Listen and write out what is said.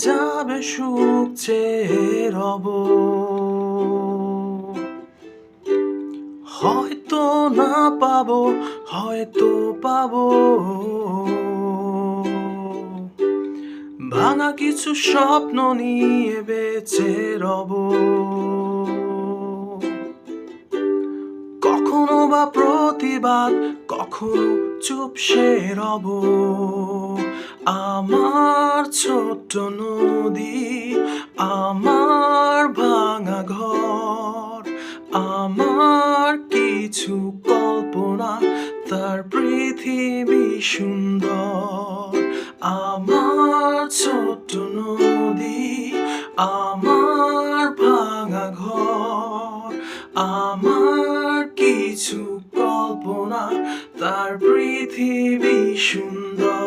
যাবে সুখ চেয়ে রব হয়তো না পাবো, হয়তো পাবো। ভাঙা কিছু স্বপ্ন নিয়ে বেঁচে রব। কখনো বা প্রতিবাদ, কখনো চুপসে রব। আমার ছোট্ট নদী, আমার ভাঙা ঘর, আমার কিছু কল্পনা, তার পৃথিবী সুন্দর। আমার ছোট্ট নদী, আমার ভাঙা ঘর, আমার কিছু কল্পনা, তার পৃথিবী সুন্দর।